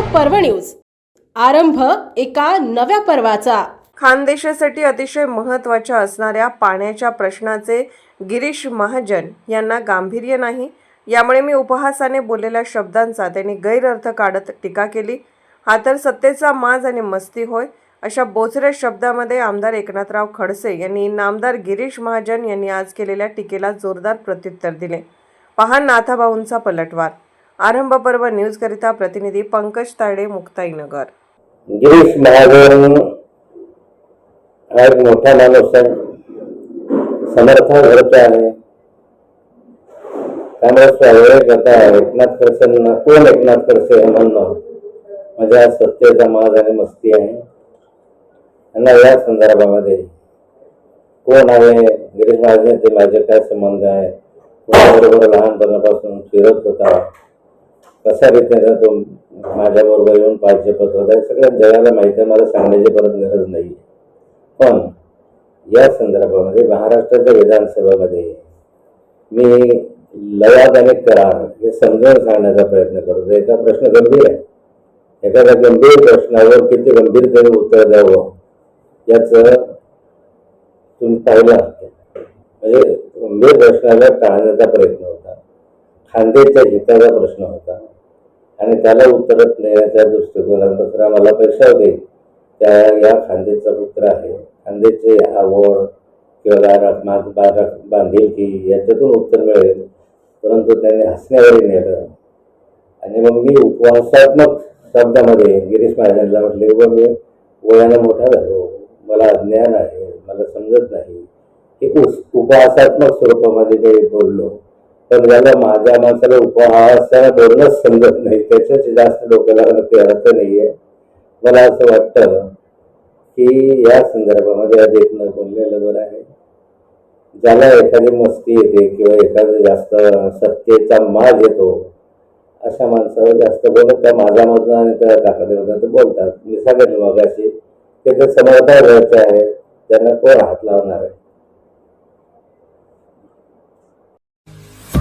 पर्व न्यूज. आरंभ एका नव्या पर्वाचा. खानदेशासाठी अतिशय महत्त्वाच्या असणाऱ्या पाण्याच्या प्रश्नाचे गिरीश महाजन यांना गांभीर्य नाही. यामुळे मी उपहासाने बोललेल्या शब्दांचा त्यांनी गैरअर्थ काढत टीका केली. हा तर सत्तेचा माज आणि मस्ती होय अशा बोचऱ्या शब्दामध्ये आमदार एकनाथराव खडसे यांनी नामदार गिरीश महाजन यांनी आज केलेल्या टीकेला जोरदार प्रत्युत्तर दिले. पहा नाथाभाऊंचा पलटवार. आरंभ पर्व न्यूज करिता प्रतिनिधी पंकज तायडे मुक्ताईनगर. गिरीश महाजन हा एक मोठा माणूस आहे समर्थ घरचा आहे. त्यामुळे स्वाभाविक आता एकनाथ खडसेंना कोण एकनाथ खडसे हे म्हणणं? माझ्या सत्तेचा माज आणि मस्ती आहे. त्यांना या संदर्भामध्ये कोण आहे? गिरीश महाजन ते माझे काय संबंध आहे? कोणाबरोबर लहानपणापासून फिरत होता? कशा रीतीने तो माझ्याबरोबर येऊन पाहिजे पत्र होता हे सगळ्या जगाला माहिती आहे मला सांगण्याची परत गरज नाही. पण या संदर्भामध्ये महाराष्ट्राच्या विधानसभेमध्ये मी लयात आणि करार हे समजावून सांगण्याचा प्रयत्न करतो. एका प्रश्न गंभीर आहे. एखाद्या गंभीर प्रश्नावर किती गंभीरतेने उत्तर द्यावं याचं तुम्ही पाहिलं म्हणजे गंभीर प्रश्नाला टाळण्याचा प्रयत्न होता. खांदेच्या हिताचा प्रश्न होता. आणि त्याला उत्तर देण्याच्या दृष्टिकोनात दुसरा मला पैसा होती त्या या खांदेचा पुत्र आहे. खांदेचे आवड किंवा राख माग बाराख बांधिलकी याच्यातून उत्तर मिळेल. परंतु त्याने हसण्यावरही नेलं आणि मग मी उपवासात्मक शब्दामध्ये गिरीश महाजनला म्हटले व मी वयानं मोठा झालो. मला ज्ञान आहे. मला समजत नाही. एक उस- उपहासात्मक स्वरूपामध्ये काही बोललो. पण ज्याला माझ्या माणसाला उपहास बोलणंच समजत नाही. त्याच्याच जास्त डोक्याला ते अर्थ आहे मला असं वाटतं की या संदर्भामध्ये अधिक न बोललेलं बरं आहे. ज्याला एखादी मस्ती येते किंवा एखादं जास्त सत्तेचा माज येतो अशा माणसावर जास्त बोलत त्या माझ्यामधनं आणि त्या ताकदीमधनं ते बोलतात. मी सांगितलं मगाशी ते ते समर्थ घरचे आहे त्यांना कोण हात लावणार आहे?